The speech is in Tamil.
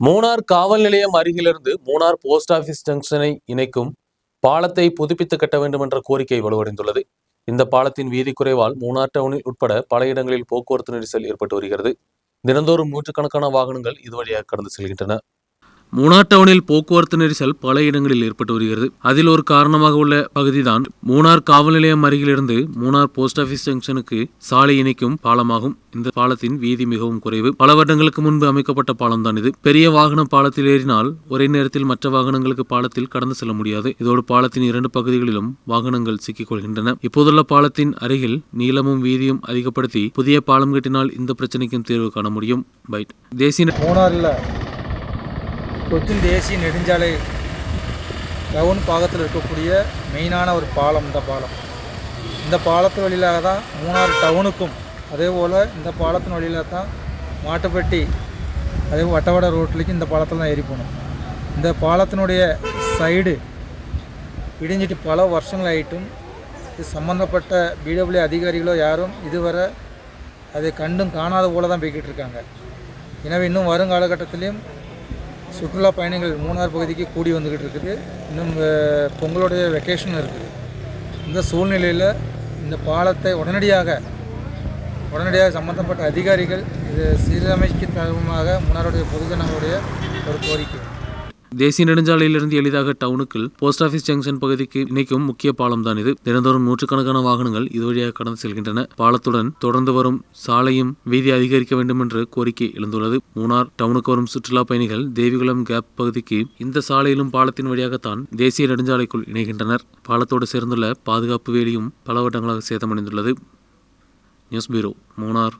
மூணார் காவல் நிலையம் அருகிலிருந்து மூணார் போஸ்ட் ஆபீஸ் ஜங்ஷனை இணைக்கும் பாலத்தை புதுப்பித்து கட்ட வேண்டும் என்ற கோரிக்கை வலுவடைந்துள்ளது. இந்த பாலத்தின் வீதி குறைவால் மூணார் டவுனில் உட்பட பல இடங்களில் போக்குவரத்து நெரிசல் ஏற்பட்டு வருகிறது. தினந்தோறும் நூற்றுக்கணக்கான வாகனங்கள் இது வழியாக கடந்து செல்கின்றன. மூணார் டவுனில் போக்குவரத்து நெரிசல் பல இடங்களில் ஏற்பட்டு வருகிறது. அதில் ஒரு காரணமாக உள்ள பகுதிதான் மூணார் காவல் நிலையம் அருகிலிருந்து மூணார் போஸ்ட் ஆபீஸ் ஜங்ஷனுக்கு சாலை இணைக்கும் பாலமாகும். இந்த பாலத்தின் வீதி மிகவும் குறைவு. பல வருடங்களுக்கு முன்பு அமைக்கப்பட்ட பாலம் தான் இது. பெரிய வாகனம் பாலத்தில் ஏறினால் ஒரே நேரத்தில் மற்ற வாகனங்களுக்கு பாலத்தில் கடந்து செல்ல முடியாது. இதோடு பாலத்தின் இரண்டு பகுதிகளிலும் வாகனங்கள் சிக்கிக் கொள்கின்றன. இப்போதுள்ள பாலத்தின் அருகில் நீளமும் வீதியும் அதிகப்படுத்தி புதிய பாலம் கட்டினால் இந்த பிரச்சனைக்கும் தீர்வு காண முடியும். பைட். தேசிய கொச்சின் தேசிய நெடுஞ்சாலை டவுன் பாகத்தில் இருக்கக்கூடிய மெயினான ஒரு பாலம் இந்த பாலம். இந்த பாலத்து வழியிலாக தான் மூணார் டவுனுக்கும் அதே போல் இந்த பாலத்தின் வழியில தான் மாட்டுப்பட்டி அதே போல் வட்டவட ரோட்லேயும் இந்த பாலத்தில் தான் ஏறி போகணும். இந்த பாலத்தினுடைய சைடு இடிஞ்சிட்டு பல வருஷங்களாயிட்டும் இது சம்மந்தப்பட்ட பிடபிள்யூ அதிகாரிகளோ யாரும் இதுவரை அதை கண்டும் காணாத போல தான் போய்கிட்டு இருக்காங்க. எனவே இன்னும் வரும் காலகட்டத்திலையும் சுற்றுலா பயணிகள் மூணார் பகுதிக்கு கூடி வந்துக்கிட்டு இருக்குது. இன்னும் பொங்கலுடைய வெக்கேஷன் இருக்குது. இந்த சூழ்நிலையில் இந்த பாலத்தை உடனடியாக உடனடியாக சம்பந்தப்பட்ட அதிகாரிகள் இது சீரமைக்கு தகுமாக மூணாருடைய பொதுஜனங்களுடைய ஒரு கோரிக்கை. தேசிய நெடுஞ்சாலையிலிருந்து எளிதாக டவுனுக்குள் போஸ்ட் ஆபீஸ் ஜங்ஷன் பகுதிக்கு இணைக்கும் முக்கிய பாலம் தான் இது. தினந்தோறும் நூற்றுக்கணக்கான வாகனங்கள் இது வழியாக கடந்து செல்கின்றன. பாலத்துடன் தொடர்ந்து வரும் சாலையும் வீதி அதிகரிக்க வேண்டும் என்று கோரிக்கை எழுந்துள்ளது. மூணார் டவுனுக்கு வரும் சுற்றுலா பயணிகள் தேவிகுளம் கேப் பகுதிக்கு இந்த சாலையிலும் பாலத்தின் வழியாகத்தான் தேசிய நெடுஞ்சாலைக்குள் இணைகின்றனர். பாலத்தோடு சேர்ந்துள்ள பாதுகாப்பு வேலியும் பல வருடங்களாக சேதமடைந்துள்ளது. News bureau Munnar.